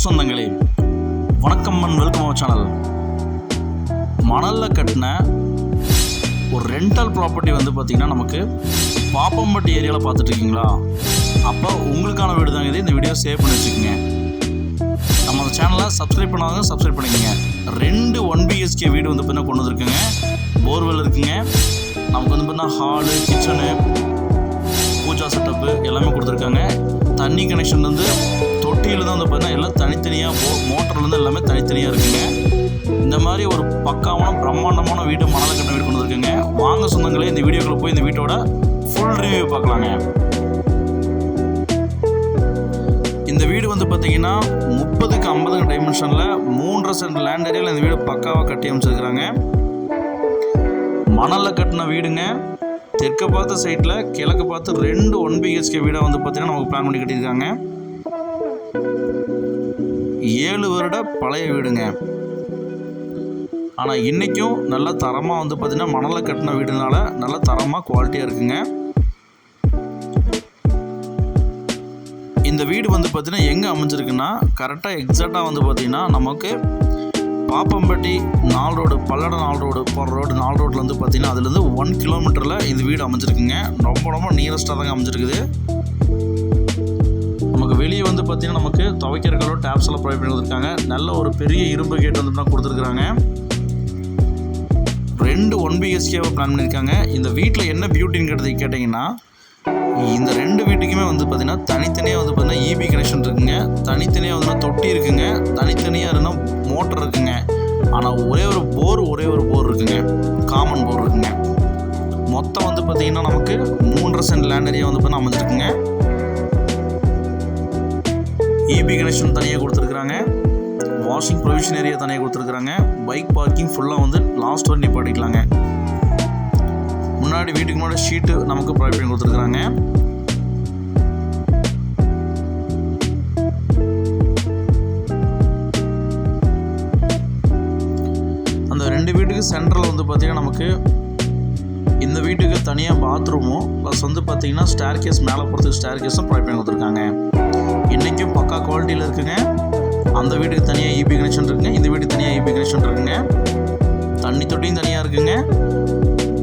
சொந்தங்களே. வணக்கம் and welcome our channel. மணலில் கட்டின ஒரு ரெண்டல் ப்ராப்பர்ட்டி வந்து பார்த்திங்கன்னா நமக்கு பாப்பம்பட்டி ஏரியாவில் பார்த்துட்ருக்கீங்களா அப்போ உங்களுக்கான வீடு தாங்க இது. இந்த வீடியோ சேவ் பண்ணி வச்சுக்கோங்க. நம்ம அந்த சேனலை சப்ஸ்கிரைப் பண்ணாதவங்க சப்ஸ்கிரைப் பண்ணிக்கோங்க. ரெண்டு ஒன் பிஹெச்கே வீடு வந்து பார்த்தீங்கன்னா கொண்டு வந்துருக்குங்க. போர்வெல் இருக்குங்க. நமக்கு வந்து பார்த்தீங்கன்னா ஹாலு கிச்சனு பூஜா செட்டப்பு எல்லாமே கொடுத்துருக்காங்க. தண்ணி கனெக்ஷன் வந்து தொட்டியில் தான் வந்து பார்த்தீங்கன்னா எல்லாம் தனித்தனியாக போ மோட்டர்லேருந்து எல்லாமே தனித்தனியாக இருக்குங்க. இந்த மாதிரி ஒரு பக்காவான பிரம்மாண்டமான வீடு மணல் கட்ட வீடு கொண்டு வந்துருக்குங்க. வாங்க சொந்தங்களே இந்த வீடியோக்குள்ளே போய் இந்த வீட்டோட ஃபுல் ரிவ்யூ பார்க்கலாங்க. இந்த வீடு வந்து பார்த்தீங்கன்னா முப்பதுக்கு ஐம்பதுக்கு டைமென்ஷனில் மூன்றரை சென்ட் லேண்ட் ஏரியாவில் இந்த வீடு பக்காவாக கட்டி அமைச்சிருக்கிறாங்க. மணலில் கட்டின வீடுங்க. தெற்க பார்த்த சைட்டில் கிழக்கு பார்த்து ரெண்டு ஒன் பிஹெச்கே வீடாக வந்து பார்த்தீங்கன்னா நமக்கு பிளான் பண்ணி கட்டியிருக்காங்க. ஏழு வருட பழைய வீடுங்க. ஆனால் இன்றைக்கும் நல்ல தரமாக வந்து பார்த்தீங்கன்னா மணலில் கட்டின வீடுனால நல்ல தரமாக குவாலிட்டியாக இருக்குங்க. இந்த வீடு வந்து பார்த்திங்கன்னா எங்கே அமைஞ்சிருக்குன்னா கரெக்டாக எக்ஸாக்டாக வந்து பார்த்தீங்கன்னா நமக்கு பாப்பம்பட்டி நால் ரோடு பல்லட நால் ரோடு போகிற ரோடு நாலு ரோட்டில் வந்து பார்த்தீங்கன்னா அதுலேருந்து ஒன் கிலோமீட்டரில் இந்த வீடு அமைஞ்சிருக்குங்க. ரொம்ப ரொம்ப நியரஸ்ட்டாக தாங்க அமைஞ்சிருக்குது. நமக்கு வெளியே வந்து பார்த்தீங்கன்னா நமக்கு துவைக்கிற டேப்ஸ் எல்லாம் ப்ரொவைட் பண்ணி கொடுத்துருக்காங்க நல்ல ஒரு பெரிய இரும்பு கேட் வந்து தான் கொடுத்துருக்குறாங்க. ரெண்டு ஒன் பிஹெச்கேவை பிளான் பண்ணியிருக்காங்க. இந்த வீட்டில் என்ன பியூட்டின்னு கேட்டிங்கன்னா இந்த ரெண்டு வீட்டுக்குமே வந்து பார்த்திங்கன்னா தனித்தனியாக வந்து பார்த்தீங்கன்னா இபி கனெக்ஷன் இருக்குங்க. தனித்தனியாக வந்து தொட்டி இருக்குங்க. தனித்தனியாக இருந்தால் மோட்டர் இருக்குங்க. ஆனால் ஒரே ஒரு போர் ஒரே ஒரு போர் இருக்குங்க. காமன் போர் இருக்குங்க. மொத்தம் வந்து பார்த்தீங்கன்னா நமக்கு மூன்றரை சென்ட் லேண்ட் ஏரியா வந்து பார்த்தீங்கன்னா அமைஞ்சிருக்குங்க. ஏபி கனெக்ஷன் தனியாக கொடுத்துருக்குறாங்க. வாஷிங் ப்ரொவிஷன் ஏரியா தனியாக கொடுத்துருக்குறாங்க. பைக் பார்க்கிங் ஃபுல்லாக வந்து லாஸ்ட் வரை நிப்பாட்டிக்கலாங்க முன்னாடி வீட்டுக்கு முன்னாடி ஷீட்டு நமக்கு ப்ரொவைட் பண்ணி கொடுத்துருக்குறாங்க. அந்த ரெண்டு வீட்டுக்கு சென்ட்ரல் வந்து பார்த்திங்கன்னா நமக்கு இந்த வீட்டுக்கு தனியாக பாத்ரூமும் ப்ளஸ் வந்து பார்த்தீங்கன்னா ஸ்டேர் கேஸ் மேலே போகிறதுக்கு ஸ்டேர் கேஸும் ப்ரொவைட் பண்ணி கொடுத்துருக்காங்க. இன்றைக்கும் பக்கா குவாலிட்டியில் இருக்குங்க. அந்த வீட்டுக்கு தனியாக இபி கனெக்ஷன் இருக்குங்க. இந்த வீட்டுக்கு தனியாக இபி கனெக்ஷன் இருக்குங்க. தண்ணி தொட்டியும் தனியாக இருக்குங்க.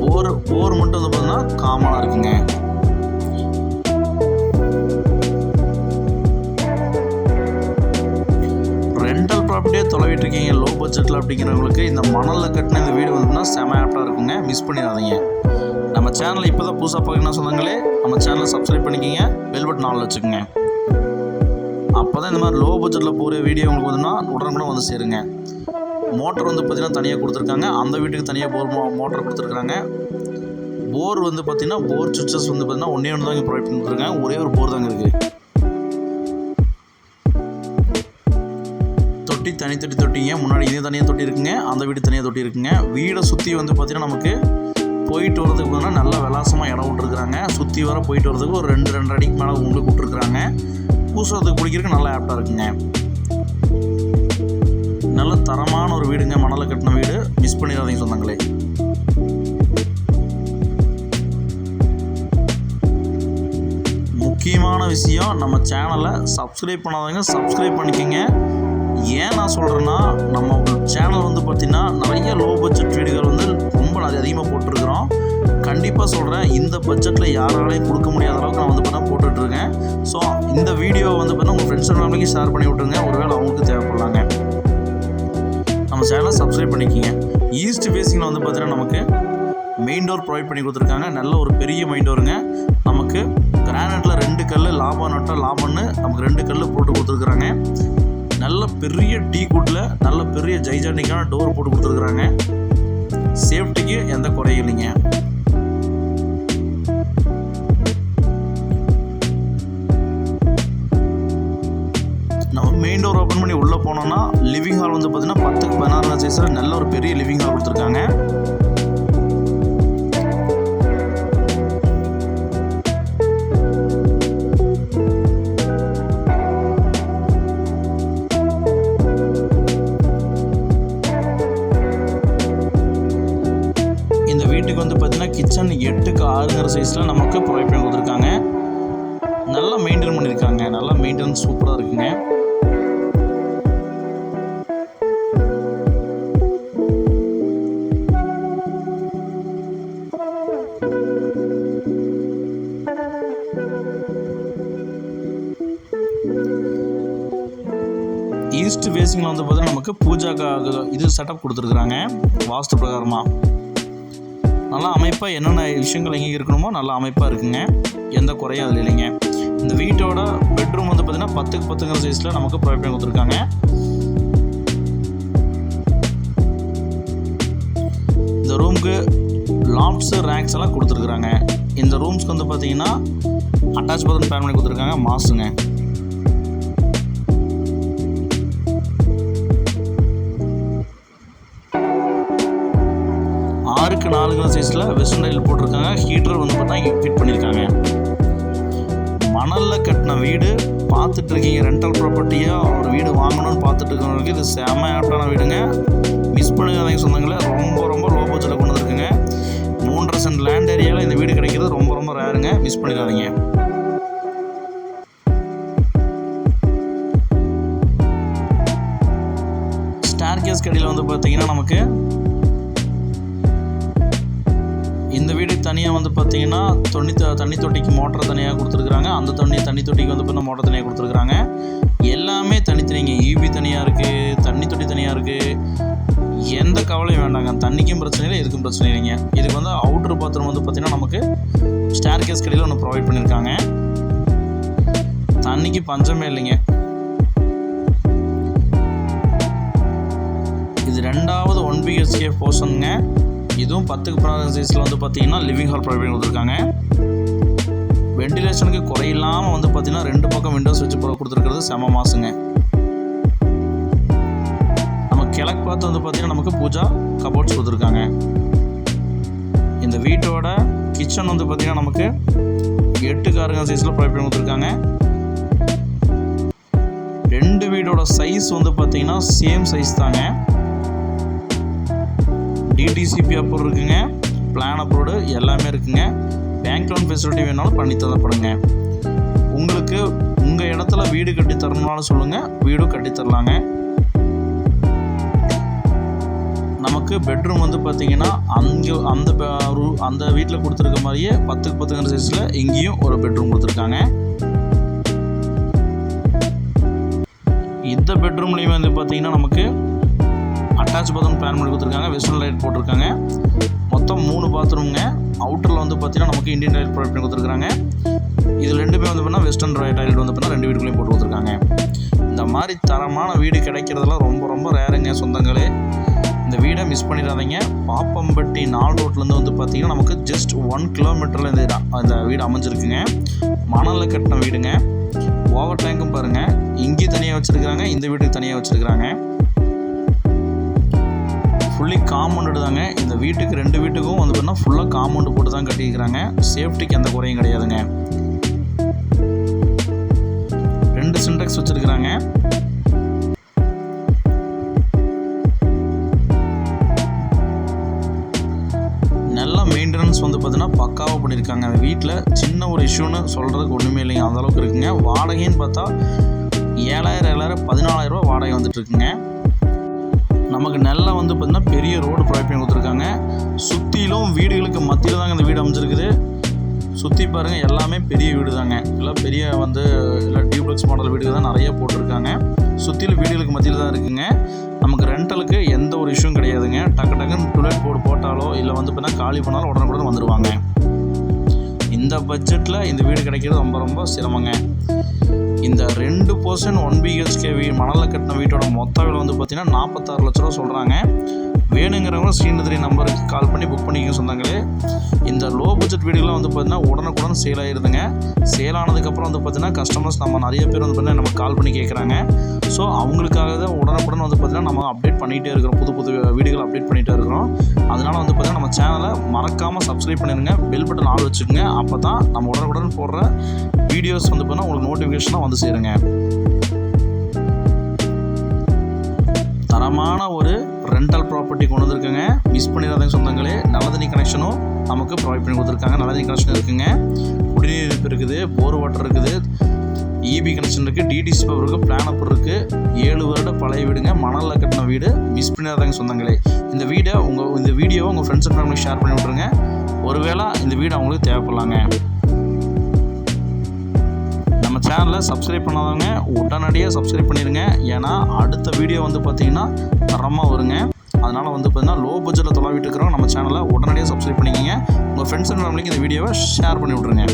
போர் போர் மட்டும் வந்து பார்த்தீங்கன்னா காமனாக இருக்குங்க. ரெண்டல் ப்ராப்பர்ட்டியே தொலைவிட்டு இருக்கீங்க லோ பட்ஜெட்டில் அப்படிங்கிறவங்களுக்கு இந்த மணலில் கட்டின இந்த வீடு வந்துன்னா செம ஆப்டாக இருக்குங்க. மிஸ் பண்ணிடாதீங்க. நம்ம சேனலை இப்போ தான் புதுசாக பார்க்கணும் சொன்னாங்களே நம்ம சேனலை சப்ஸ்கிரைப் பண்ணிக்கிங்க. பெல் பட்டன் ஆல் வச்சுக்கோங்க. அப்போ தான் இந்த மாதிரி லோ பட்ஜெட்டில் போகிற வீடியோ உங்களுக்கு வந்துன்னா உடனுக்குடன் வந்து சேருங்க. மோட்டர் வந்து பார்த்திங்கன்னா தனியாக கொடுத்துருக்காங்க. அந்த வீட்டுக்கு தனியாக போர் மோ மோட்டர் கொடுத்துருக்காங்க. போர் வந்து பார்த்திங்கன்னா போர் சுவிச்சஸ் வந்து பார்த்திங்கன்னா ஒன்றே ஒன்று தான் ப்ரொவைட் பண்ணிருக்காங்க ஒரே ஒரு போர் தாங்க இருக்குது தொட்டி தனி தொட்டி தொட்டிங்க. முன்னாடி இதே தனியாக தொட்டி இருக்குங்க. அந்த வீடு தனியாக தொட்டி இருக்குங்க. வீடை சுற்றி வந்து பார்த்திங்கன்னா நமக்கு போயிட்டு வரதுக்கு பார்த்தீங்கன்னா நல்ல விலாசமாக இடம் விட்டுருக்குறாங்க. சுற்றி வர போயிட்டு வரதுக்கு ஒரு ரெண்டு ரெண்டு அடிக்கு மேலே உங்களுக்கு விட்டுருக்குறாங்க. பூசுறதுக்கு பிடிக்கிறதுக்கு நல்லா ஆப்டாக இருக்குங்க. நல்ல தரமான ஒரு வீடுங்க. மணலை கட்டின வீடு. மிஸ் பண்ணிடாதீங்க சொந்தங்களே. முக்கியமான விஷயம் நம்ம சேனலை சப்ஸ்கிரைப் பண்ணாதவங்க சப்ஸ்கிரைப் பண்ணிக்கோங்க. ஏன் நான் சொல்கிறேன்னா நம்ம சேனல் வந்து பார்த்திங்கன்னா நிறைய லோ பட்ஜெட் வீடுகள் வந்து ரொம்ப நிறைய அதிகமாக போட்டிருக்கிறோம். கண்டிப்பாக சொல்கிறேன் இந்த பட்ஜெட்டில் யாராலையும் கொடுக்க முடியாது போட்டுட்ருக்கேன் ஸோ இந்த வீடியோ வந்து பார்த்தீங்கன்னா உங்கள் ஃப்ரெண்ட்ஸ் அண்ட் ஃபேமிலிக்கு ஷேர் பண்ணி விட்ருங்க ஒருவேளை அவங்களுக்கு தேவைப்படலாங்க. நம்ம சேனலை சப்ஸ்கிரைப் பண்ணிக்கிங்க. ஈஸ்ட் ஃபேஸிங்கில் வந்து பார்த்தீங்கன்னா நமக்கு மெயின் டோர் ப்ரொவைட் பண்ணி கொடுத்துருக்காங்க. நல்ல ஒரு பெரிய மெயின் டோருங்க நமக்கு கிரானைட்டில் ரெண்டு கல் லாபம் நட்டால் லாபம்னு நமக்கு ரெண்டு கல் போட்டு கொடுத்துருக்குறாங்க. நல்ல பெரிய டீ குட்டில் நல்ல பெரிய ஜைஜாண்டிக்கான டோர் போட்டு கொடுத்துருக்குறாங்க. சேஃப்டிக்கு எந்த குறையும் இல்லைங்க. போனோம்னா லிவிங் ஹால் வந்து பார்த்தீங்கன்னா பத்துக்கு பதினாறு சைஸில் நல்ல ஒரு பெரிய லிவிங் ஹால் கொடுத்துருக்காங்க. இந்த வீட்டுக்கு வந்து பார்த்தீங்கன்னா கிச்சன் எட்டுக்கு ஆறுங்கிற சைஸில் நமக்கு ப்ரொவைட் பண்ணி கொடுத்துருக்காங்க. நல்லா மெயின்டைன் பண்ணியிருக்காங்க. நல்லா மெயின்டெனன்ஸ் சூப்பராக இருக்குங்க. ஈஸ்ட் ஃபேஸிங்கில் வந்து பார்த்தீங்கன்னா நமக்கு பூஜாக்காக இது செட்டப் கொடுத்துருக்குறாங்க. வாஸ்து பிரகாரமாக நல்லா அமைப்பாக என்னென்ன விஷயங்கள் எங்கே இருக்கணுமோ நல்லா அமைப்பாக இருக்குங்க. எந்த குறையும் அதில் இல்லைங்க. இந்த வீட்டோட பெட்ரூம் வந்து பார்த்திங்கன்னா பத்துக்கு பத்துங்கிற சைஸில் நமக்கு ப்ரொவைட் பண்ணி கொடுத்துருக்காங்க. இந்த ரூமுக்கு லாப்ஸ் ரேக்ஸ் எல்லாம் கொடுத்துருக்குறாங்க. இந்த ரூம்ஸ்க்கு வந்து பார்த்தீங்கன்னா அட்டாச் பாத்ரூம் பேன் பண்ணி கொடுத்துருக்காங்க மாசுங்க சைஸில் வெஸ்டர்ன் டைல் போட்டிருக்காங்க. ஹீட்டர் வந்து பார்த்தீங்கன்னா ஃபிட் பண்ணியிருக்காங்க. மணலில் கட்டின வீடு. பார்த்துட்டு இருக்கீங்க. ரெண்டல் ப்ராப்பர்ட்டியாக ஒரு வீடு வாங்கணும்னு பார்த்துட்டு இருக்கவங்களுக்கு இது செம ஆப்டான வீடுங்க. மிஸ் பண்ணிக்காதீங்க சொந்தங்களே. ரொம்ப ரொம்ப லோ பட்ஜெட்டில் கொண்டு வந்துருக்குங்க. மூன்றரை சென்ட் லேண்ட் ஏரியாவில் இந்த வீடு கிடைக்கிறது ரொம்ப ரொம்ப ரேருங்க மிஸ் பண்ணிடாதீங்க. ஸ்டார் கேஸ் கடையில் வந்து பார்த்தீங்கன்னா நமக்கு இந்த வீடு தனியாக வந்து பார்த்தீங்கன்னா தொண்ணி த- தண்ணி தொட்டிக்கு மோட்டர் தனியாக கொடுத்துருக்குறாங்க. அந்த தண்ணி தண்ணி தொட்டிக்கு வந்து பார்த்தீங்கன்னா மோட்டர் தனியாக கொடுத்துருக்குறாங்க. எல்லாமே தனித்தனிங்க ஈபி தனியாக இருக்குது தண்ணி தொட்டி தனியாக இருக்குது எந்த கவலையும் வேண்டாங்க. தண்ணிக்கும் பிரச்சனை இல்லை இதுக்கும் பிரச்சனை இல்லைங்க. இதுக்கு வந்து அவுட்டர் பாத்ரூம் வந்து பார்த்திங்கன்னா நமக்கு ஸ்டார் கேஸ் கடையில் ஒன்று ப்ரொவைட் பண்ணியிருக்காங்க தண்ணிக்கு பஞ்சமே இல்லைங்க. இது ரெண்டாவது ஒன் பிஹெச்கே போர்ஷனுங்க இதுவும் பத்துக்கு பதினாறு சைஸில் வந்து பார்த்தீங்கன்னா லிவிங் ஹால் ப்ரொவைட் கொடுத்துருக்காங்க. வெண்டிலேஷனுக்கு குறையில்லாமல் வந்து பார்த்தீங்கன்னா ரெண்டு பக்கம் விண்டோஸ் வச்சு போட கொடுத்துருக்கிறது செம மாசுங்க. நம்ம கிழக்கு பார்த்து வந்து பார்த்தீங்கன்னா நமக்கு பூஜா கபோர்ட்ஸ் கொடுத்துருக்காங்க. இந்த வீட்டோட கிச்சன் வந்து பார்த்தீங்கன்னா நமக்கு எட்டு காருங்க சைஸில் ப்ரொவைட் பண்ணி கொடுத்துருக்காங்க. ரெண்டு வீடோட சைஸ் வந்து பார்த்தீங்கன்னா சேம் சைஸ் தாங்க. டிடிசிபி அப்ரூவ் இருக்குங்க. பிளான் அப்ரூவ்டு எல்லாமே இருக்குங்க. பேங்க் லோன் ஃபெசிலிட்டி வேணாலும் பண்ணி தரப்படுங்க. உங்களுக்கு உங்கள் இடத்துல வீடு கட்டி தரணும்னாலும் சொல்லுங்கள் வீடும் கட்டி தரலாங்க. நமக்கு பெட்ரூம் வந்து பார்த்தீங்கன்னா அங்கே அந்த ரூ- அந்த வீட்டில் கொடுத்துருக்க மாதிரியே பத்துக்கு பத்துங்கிற சைஸில் இங்கேயும் ஒரு பெட்ரூம் கொடுத்துருக்காங்க. இந்த பெட்ரூம்லேயுமே வந்து பார்த்தீங்கன்னா நமக்கு அட்டாச் பாத்ரூம் பிளான் பண்ணி கொடுத்துருக்காங்க. வெஸ்டர்ன் லைட் போட்டிருக்காங்க. மொத்தம் மூணு பாத்ரூம்ங்க அவுட்டரில் வந்து பார்த்தீங்கன்னா நமக்கு இந்தியன் டாய்லெட் ப்ரொவைட் பண்ணி கொடுத்துருக்காங்க. இது ரெண்டுமே வந்து பண்ணால் வெஸ்டர்ன் டாய்லெட் வந்து பார்த்தீங்கன்னா ரெண்டு வீடுகளையும் போட்டு கொடுத்துருக்காங்க. இந்த மாதிரி தரமான வீடு கிடைக்கிறதெல்லாம் ரொம்ப ரொம்ப ரேருங்க சொந்தங்களே. இந்த வீடை மிஸ் பண்ணிடாதீங்க. பாப்பம்பட்டி நாள் ரோட்லேருந்து வந்து பார்த்தீங்கன்னா நமக்கு ஜஸ்ட் ஒன் கிலோமீட்டரில் இந்த அந்த இந்த வீடு அமைஞ்சிருக்குங்க. மணலில் கட்டின வீடுங்க. ஓவர் டேங்க்கும் பாருங்கள் இங்கேயும் தனியாக வச்சுருக்குறாங்க. இந்த வீட்டுக்கு தனியாக வச்சுருக்குறாங்க. ஃபுல்லி காம்பவுண்டு தாங்க. இந்த வீட்டுக்கு ரெண்டு வீட்டுக்கும் வந்து பார்த்தீங்கன்னா ஃபுல்லாக காம்பவுண்டு போட்டு தான் கட்டியிருக்கிறாங்க. சேஃப்டிக்கு எந்த குறையும் கிடையாதுங்க. ரெண்டு சின்டெக்ஸ் வச்சுருக்குறாங்க. நல்லா மெயின்டெனன்ஸ் வந்து பார்த்தீங்கன்னா பக்காவாக பண்ணியிருக்காங்க. அந்த வீட்டில் சின்ன ஒரு இஷ்யூன்னு சொல்கிறதுக்கு ஒன்றுமே இல்லைங்க. அந்த அளவுக்கு இருக்குங்க. வாடகைன்னு பார்த்தா ஏழாயிரம் ஏழாயிரம் பதினாலாயிரரூபா வாடகை வந்துட்டுருக்குங்க இருக்குங்க. நமக்கு நல்லா வந்து பார்த்திங்கன்னா பெரிய ரோடு ப்ரொவைட் பண்ணி கொடுத்துருக்காங்க. சுற்றிலும் வீடுகளுக்கு மத்தியில் தாங்க இந்த வீடு அமைஞ்சிருக்குது. சுற்றி பாருங்கள் எல்லாமே பெரிய வீடு தாங்க எல்லாம் பெரிய வந்து எல்லாம் டியூப்ளெக்ஸ் மாடல் வீடுகள் தான் நிறைய போட்டிருக்காங்க. சுற்றிலும் வீடுகளுக்கு மத்தியில் தான் இருக்குங்க. நமக்கு ரெண்டலுக்கு எந்த ஒரு இஷ்யூவும் கிடையாதுங்க. டக்கு டக்குன்னு டுலெட் போர்டு போட்டாலோ இல்லை வந்து பார்த்தீங்கன்னா காலி பண்ணாலும் உடனுக்குடன் வந்துடுவாங்க இந்த பட்ஜெட்டில் இந்த வீடு கிடைக்கிறது ரொம்ப ரொம்ப சிரமங்க. இந்த ரெண்டு பர்சன்ட் ஒன் பிஹெச்கே வீ மணலில் கட்டின வீட்டோட மொத்த விலை வந்து பார்த்திங்கன்னா நாற்பத்தாறு லட்ச ரூபா சொல்கிறாங்க வேணுங்கிறவங்க ஸ்ரீநதிரி நம்பருக்கு கால் பண்ணி புக் பண்ணிக்க சொன்னாங்களே இந்த லோ பட்ஜெட் வீடுகள்லாம் வந்து பார்த்தீங்கன்னா உடனுக்குடன் சேல் ஆயிருதுங்க. சேல் ஆனதுக்கப்புறம் வந்து பார்த்தீங்கன்னா கஸ்டமர்ஸ் நம்ம நிறைய பேர் வந்து பார்த்தீங்கன்னா நம்ம கால் பண்ணி கேட்குறாங்க ஸோ அவங்களுக்காக தான் உடனுக்குடன் வந்து பார்த்தீங்கன்னா நம்ம அப்டேட் பண்ணிகிட்டே இருக்கிறோம். புது புது வீடுகள் அப்டேட் பண்ணிகிட்டே இருக்கிறோம். அதனால வந்து பார்த்திங்கன்னா நம்ம சேனலை மறக்காமல் சப்ஸ்கிரைப் பண்ணிடுங்க. பெல் பட்டன் ஆள் வச்சுக்கோங்க. அப்போ தான் நம்ம உடனுக்குடன் போடுற வீடியோஸ் வந்து பார்த்தீங்கன்னா உங்களுக்கு நோட்டிஃபிகேஷனாக வந்து சேருங்க. தரமான ஒரு ரெண்டல் ப்ராப்பர்ட்டி கொண்டு வந்திருக்குங்க மிஸ் பண்ணிடாதீங்க சொந்தங்களே. நல்ல கனெக்ஷனும் நமக்கு ப்ரொவைட் பண்ணி கொடுத்துருக்காங்க. நல்ல கனெக்ஷன் இருக்குங்க. குடிநீர் இணைப்பு இருக்குது போர் வாட்டர் இருக்குது. இபி கனெக்ஷன் இருக்குது டிடிசி பவர் இருக்குது பிளான் அப் இருக்குது ஏழு வருட பழைய வீடுங்க. மணலில் கட்டின வீடு. மிஸ் பண்ணிடாதாங்க சொந்தங்களே. இந்த வீடை உங்கள் இந்த வீடியோவை உங்கள் ஃப்ரெண்ட்ஸ் அண்ட் ஃபேமிலி ஷேர் பண்ணி விட்ருங்க ஒருவேளை இந்த வீடு அவங்களுக்கு தேவைப்படலாங்க. சேனலை சப்ஸ்கிரைப் பண்ணாதவங்க உடனடியாக சப்ஸ்கிரைப் பண்ணிடுங்க ஏன்னா அடுத்த வீடியோ வந்து பார்த்தீங்கன்னா தரமாக வருங்க. அதனால் வந்து பார்த்தீங்கன்னா லோ பட்ஜெட்டில் தொலைவிட்டு இருக்கிறோம் நம்ம சேனலை உடனடியாக சப்ஸ்கிரைப் பண்ணிக்கோங்க. உங்கள் ஃப்ரெண்ட்ஸ் அண்ட் ஃபேமிலிக்கு இந்த வீடியோவை ஷேர் பண்ணி விட்ருங்க